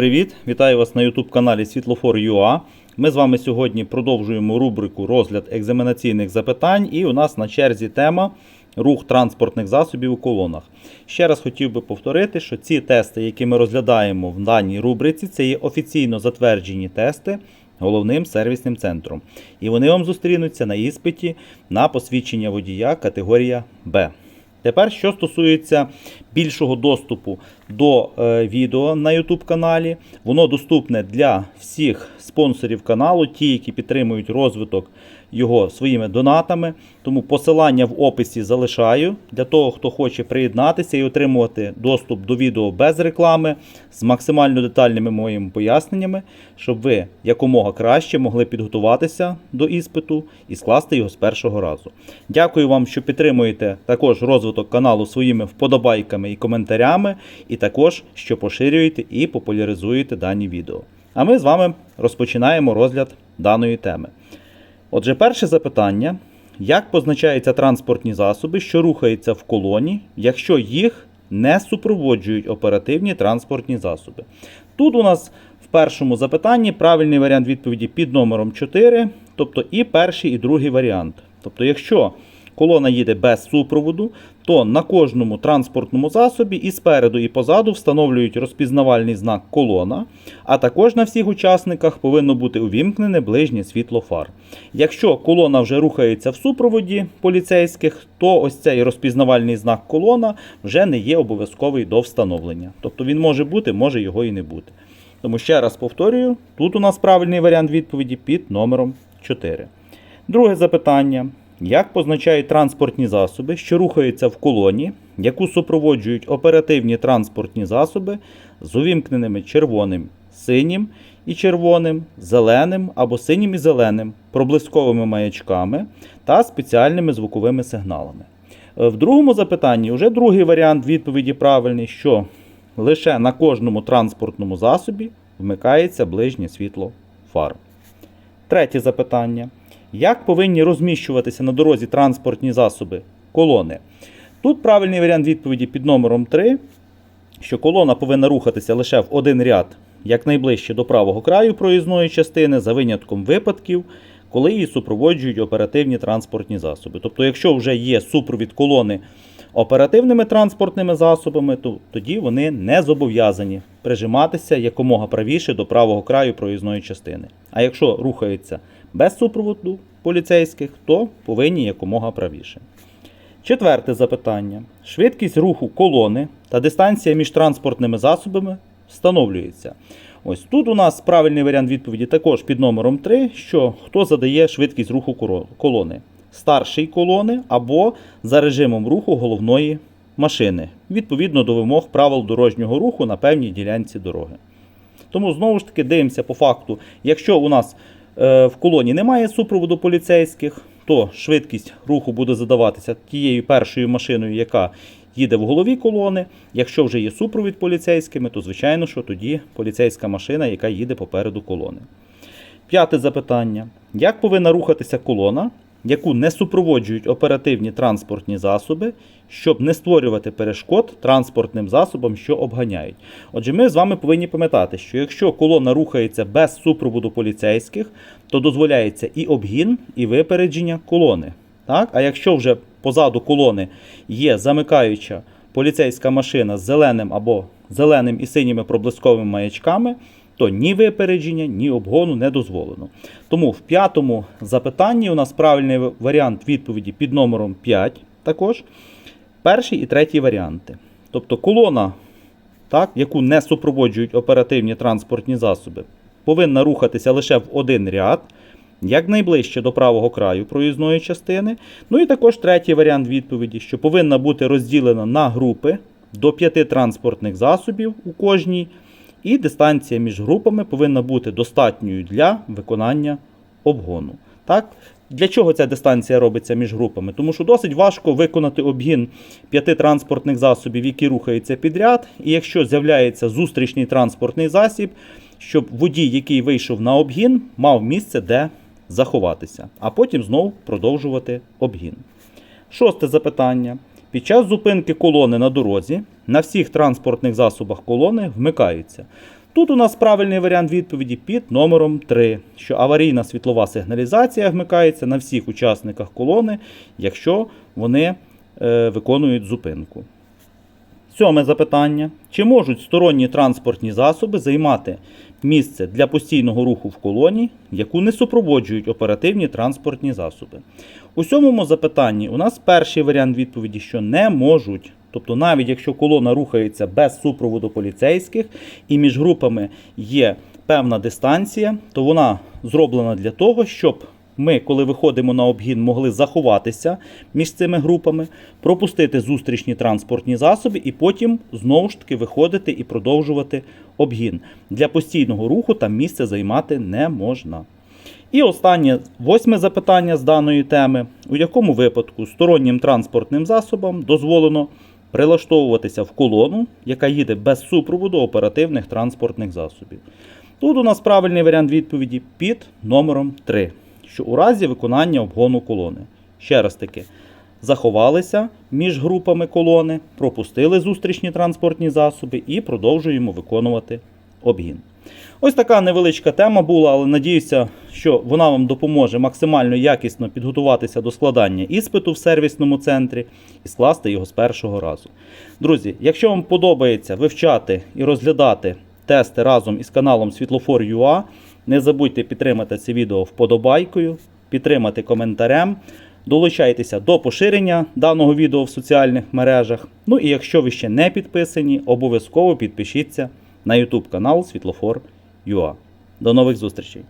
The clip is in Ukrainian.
Привіт! Вітаю вас на YouTube каналі Світлофор.ua. Ми з вами сьогодні продовжуємо рубрику розгляд екзаменаційних запитань, і у нас на черзі тема рух транспортних засобів у колонах. Ще раз хотів би повторити, що ці тести, які ми розглядаємо в даній рубриці, це є офіційно затверджені тести головним сервісним центром. І вони вам зустрінуться на іспиті на посвідчення водія категорія Б. Тепер, що стосується більшого доступу до е, відео на YouTube каналі, воно доступне для всіх спонсорів каналу, ті, які підтримують розвиток його своїми донатами. Тому посилання в описі залишаю для того, хто хоче приєднатися і отримувати доступ до відео без реклами з максимально детальними моїми поясненнями, щоб ви якомога краще могли підготуватися до іспиту і скласти його з першого разу. Дякую вам, що підтримуєте також розвиток каналу своїми вподобайками і коментарями, і також що поширюєте і популяризуєте дані відео. А ми з вами розпочинаємо розгляд даної теми. Отже, перше запитання: як позначаються транспортні засоби, що рухаються в колоні, якщо їх не супроводжують оперативні транспортні засоби? Тут у нас в першому запитанні правильний варіант відповіді під номером 4, тобто і перший, і другий варіант. Тобто, якщо колона їде без супроводу, то на кожному транспортному засобі і спереду, і позаду встановлюють розпізнавальний знак колона, а також на всіх учасниках повинно бути увімкнене ближнє світло фар. Якщо колона вже рухається в супроводі поліцейських, то ось цей розпізнавальний знак колона вже не є обов'язковий до встановлення. Тобто він може бути, може його і не бути. Тому ще раз повторюю, тут у нас правильний варіант відповіді під номером 4. Друге запитання. Як позначають транспортні засоби, що рухаються в колоні, яку супроводжують оперативні транспортні засоби з увімкненими червоним, синім і червоним, зеленим або синім і зеленим, проблисковими маячками та спеціальними звуковими сигналами? Е, В другому запитанні вже другий варіант відповіді правильний, що лише на кожному транспортному засобі вмикається ближнє світло фар. Третє запитання. Як повинні розміщуватися на дорозі транспортні засоби колони? Тут правильний варіант відповіді під номером 3, що колона повинна рухатися лише в один ряд, якнайближче до правого краю проїзної частини, за винятком випадків, коли її супроводжують оперативні транспортні засоби. Тобто, якщо вже є супровід колони оперативними транспортними засобами, то тоді вони не зобов'язані прижиматися якомога правіше до правого краю проїзної частини. А якщо рухаються без супроводу поліцейських, то повинні якомога правіше. Четверте запитання. Швидкість руху колони та дистанція між транспортними засобами встановлюється. Ось тут у нас правильний варіант відповіді також під номером 3, що хто задає швидкість руху колони. Старший колони або за режимом руху головної машини, відповідно до вимог правил дорожнього руху на певній ділянці дороги. Тому знову ж таки дивимося по факту, якщо у нас е, в колоні немає супроводу поліцейських, то швидкість руху буде задаватися тією першою машиною, яка їде в голові колони. Якщо вже є супровід поліцейськими, то звичайно, що тоді поліцейська машина, яка їде попереду колони. П'яте запитання: як повинна рухатися колона, яку не супроводжують оперативні транспортні засоби, щоб не створювати перешкод транспортним засобам, що обганяють? Отже, ми з вами повинні пам'ятати, що якщо колона рухається без супроводу поліцейських, то дозволяється і обгін, і випередження колони. Так? А якщо вже позаду колони є замикаюча поліцейська машина з зеленим або зеленим і синіми проблисковими маячками, то ні випередження, ні обгону не дозволено. Тому в п'ятому запитанні у нас правильний варіант відповіді під номером 5 також. Перший і третій варіанти. Тобто колона, так, яку не супроводжують оперативні транспортні засоби, повинна рухатися лише в один ряд, якнайближче до правого краю проїзної частини. Ну і також третій варіант відповіді, що повинна бути розділена на групи до п'яти транспортних засобів у кожній, і дистанція між групами повинна бути достатньою для виконання обгону. Так? Для чого ця дистанція робиться між групами? Тому що досить важко виконати обгін п'яти транспортних засобів, які рухаються підряд. І якщо з'являється зустрічний транспортний засіб, щоб водій, який вийшов на обгін, мав місце, де заховатися, а потім знову продовжувати обгін. Шосте запитання. Під час зупинки колони на дорозі на всіх транспортних засобах колони вмикаються. Тут у нас правильний варіант відповіді під номером 3, що аварійна світлова сигналізація вмикається на всіх учасниках колони, якщо вони е, виконують зупинку. Сьоме запитання. Чи можуть сторонні транспортні засоби займати місце для постійного руху в колоні, яку не супроводжують оперативні транспортні засоби? У сьомому запитанні у нас перший варіант відповіді, що не можуть. Тобто, навіть якщо колона рухається без супроводу поліцейських і між групами є певна дистанція, то вона зроблена для того, щоб ми, коли виходимо на обгін, могли заховатися між цими групами, пропустити зустрічні транспортні засоби і потім знову ж таки виходити і продовжувати обгін. Для постійного руху там місце займати не можна. І останнє восьме запитання з даної теми: у якому випадку стороннім транспортним засобам дозволено прилаштовуватися в колону, яка їде без супроводу оперативних транспортних засобів. Тут у нас правильний варіант відповіді під номером 3, що у разі виконання обгону колони. Ще раз таки, заховалися між групами колони, пропустили зустрічні транспортні засоби і продовжуємо виконувати обгін. Ось така невеличка тема була, але надіюся, що вона вам допоможе максимально якісно підготуватися до складання іспиту в сервісному центрі і скласти його з першого разу. Друзі, якщо вам подобається вивчати і розглядати тести разом із каналом Світлофор.ua, не забудьте підтримати це відео вподобайкою, підтримати коментарем. Долучайтеся до поширення даного відео в соціальних мережах. Ну і якщо ви ще не підписані, обов'язково підпишіться на YouTube канал Світлофор.ua. До нових зустрічей!